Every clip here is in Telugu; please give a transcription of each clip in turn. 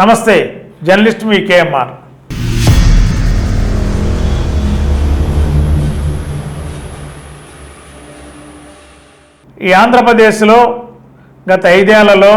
నమస్తే జర్నలిస్ట్ మీ కేఎంఆర్. ఈ ఆంధ్రప్రదేశ్లో గత ఐదేళ్ళలో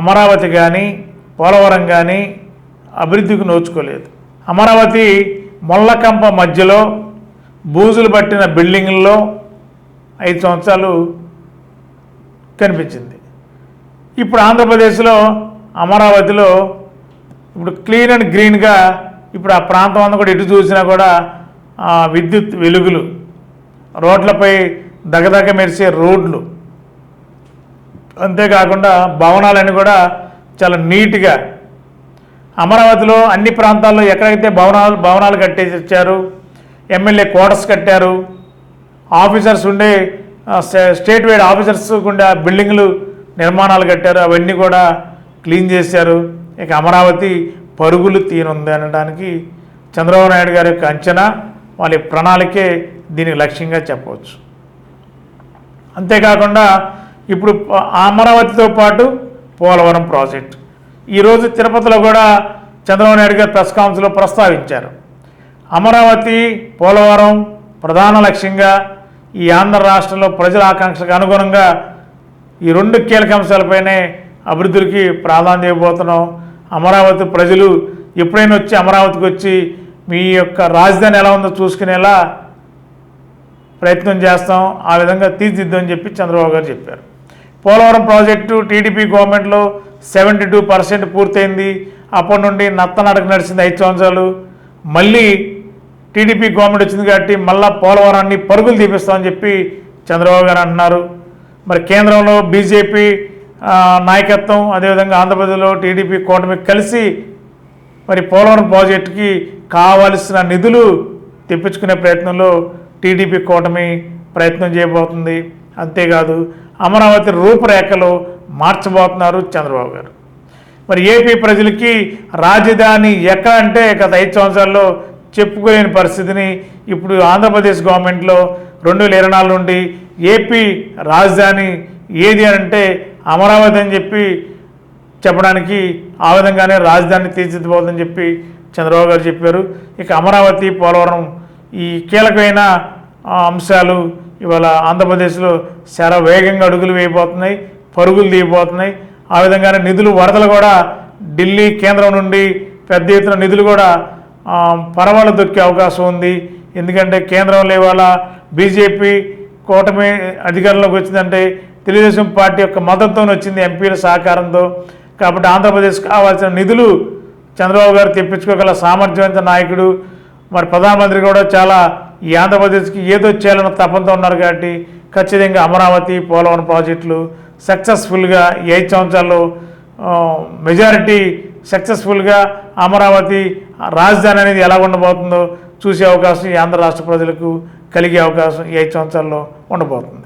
అమరావతి కానీ పోలవరం కానీ అభివృద్ధికి నోచుకోలేదు. అమరావతి మొల్లకంప మధ్యలో బూజులు పట్టిన బిల్డింగుల్లో ఐదు సంవత్సరాలు కనిపించింది. ఇప్పుడు ఆంధ్రప్రదేశ్లో అమరావతిలో ఇప్పుడు క్లీన్ అండ్ గ్రీన్గా ఇప్పుడు ఆ ప్రాంతం అంతా కూడా ఎటు చూసినా కూడా విద్యుత్ వెలుగులు. రోడ్లపై దగదగ మెరిసే రోడ్లు. అంతేకాకుండా భవనాలన్నీ కూడా చాలా నీట్గా. అమరావతిలో అన్ని ప్రాంతాల్లో ఎక్కడైతే భవనాలు భవనాలు కట్టేసి ఎమ్మెల్యే క్వార్టర్స్ కట్టారు ఆఫీసర్స్ ఉండే స్టే- స్టేట్ వైడ్ ఆఫీసర్స్ ఉండే బిల్డింగ్లు నిర్మాణాలు కట్టారు అవన్నీ కూడా క్లీన్ చేశారు. ఇక అమరావతి పరుగులు తీనుంది అనడానికి చంద్రబాబు నాయుడు గారి యొక్క అంచనా వాళ్ళ ప్రణాళికే దీనికి లక్ష్యంగా చెప్పవచ్చు. అంతేకాకుండా ఇప్పుడు అమరావతితో పాటు పోలవరం ప్రాజెక్ట్. ఈరోజు తిరుపతిలో కూడా చంద్రబాబు నాయుడు గారు ప్రెస్ కాన్ఫరెన్స్లో ప్రస్తావించారు. అమరావతి పోలవరం ప్రధాన లక్ష్యంగా ఈ ఆంధ్ర రాష్ట్రంలో ప్రజల ఆకాంక్షలకు అనుగుణంగా ఈ రెండు కీలక అంశాలపైనే అభివృద్ధికి ప్రాధాన్యత ఇవ్వబోతున్నాం. అమరావతి ప్రజలు ఎప్పుడైనా వచ్చి అమరావతికి వచ్చి మీ యొక్క రాజధాని ఎలా ఉందో చూసుకునేలా ప్రయత్నం చేస్తాం. ఆ విధంగా తీర్చిద్దామని చెప్పి చంద్రబాబు గారు చెప్పారు. పోలవరం ప్రాజెక్టు టీడీపీ గవర్నమెంట్లో సెవెంటీ టూ పర్సెంట్ పూర్తయింది. అప్పటి నుండి నత్తనడక నడిచింది ఐదు సంవత్సరాలు. మళ్ళీ టీడీపీ గవర్నమెంట్ వచ్చింది కాబట్టి మళ్ళా పోలవరాన్ని పరుగులు తీపిస్తామని చెప్పి చంద్రబాబు గారు అంటున్నారు. మరి కేంద్రంలో బీజేపీ నాయకత్వం అదేవిధంగా ఆంధ్రప్రదేశ్లో టీడీపీ కూటమి కలిసి మరి పోలవరం ప్రాజెక్టుకి కావలసిన నిధులు తెప్పించుకునే ప్రయత్నంలో టీడీపీ కూటమి ప్రయత్నం చేయబోతుంది. అంతేకాదు అమరావతి రూపురేఖలు మార్చబోతున్నారు చంద్రబాబు గారు. మరి ఏపీ ప్రజలకి రాజధాని ఎక్కడ అంటే గత ఐదు సంవత్సరాల్లో చెప్పుకోలేని పరిస్థితిని ఇప్పుడు ఆంధ్రప్రదేశ్ గవర్నమెంట్లో రెండు వేల ఇరవై నాలుగు నుండి ఏపీ రాజధాని ఏది అని అంటే అమరావతి అని చెప్పి చెప్పడానికి ఆ విధంగానే రాజధాని తీర్చిదిపోతుందని చెప్పి చంద్రబాబు గారు చెప్పారు. ఇక అమరావతి పోలవరం ఈ కీలకమైన అంశాలు ఇవాళ ఆంధ్రప్రదేశ్లో చాలా వేగంగా అడుగులు వేయబోతున్నాయి పరుగులు తీయబోతున్నాయి. ఆ విధంగానే నిధులు వరదలు కూడా ఢిల్లీ కేంద్రం నుండి పెద్ద ఎత్తున నిధులు కూడా పరవాలు పరవాళ్ళు దొక్కే అవకాశం ఉంది. ఎందుకంటే కేంద్రంలో ఇవాళ బీజేపీ కూటమి అధికారంలోకి వచ్చిందంటే తెలుగుదేశం పార్టీ యొక్క మద్దతుతో వచ్చింది ఎంపీల సహకారంతో. కాబట్టి ఆంధ్రప్రదేశ్ కావాల్సిన నిధులు చంద్రబాబు గారు తెప్పించుకోగల సామర్థ్యవంత నాయకుడు. మరి ప్రధానమంత్రి కూడా చాలా ఈ ఆంధ్రప్రదేశ్కి ఏదో చేయాలన్న తపంతో ఉన్నారు కాబట్టి ఖచ్చితంగా అమరావతి పోలవరం ప్రాజెక్టులు సక్సెస్ఫుల్గా ఈ ఐదు సంవత్సరాల్లో మెజారిటీ సక్సెస్ఫుల్గా అమరావతి రాజధాని అనేది ఎలా ఉండబోతుందో చూసే అవకాశం ఈ ఆంధ్ర రాష్ట్ర ప్రజలకు కలిగే అవకాశం ఈ ఐదు సంవత్సరాల్లో ఉండబోతుంది.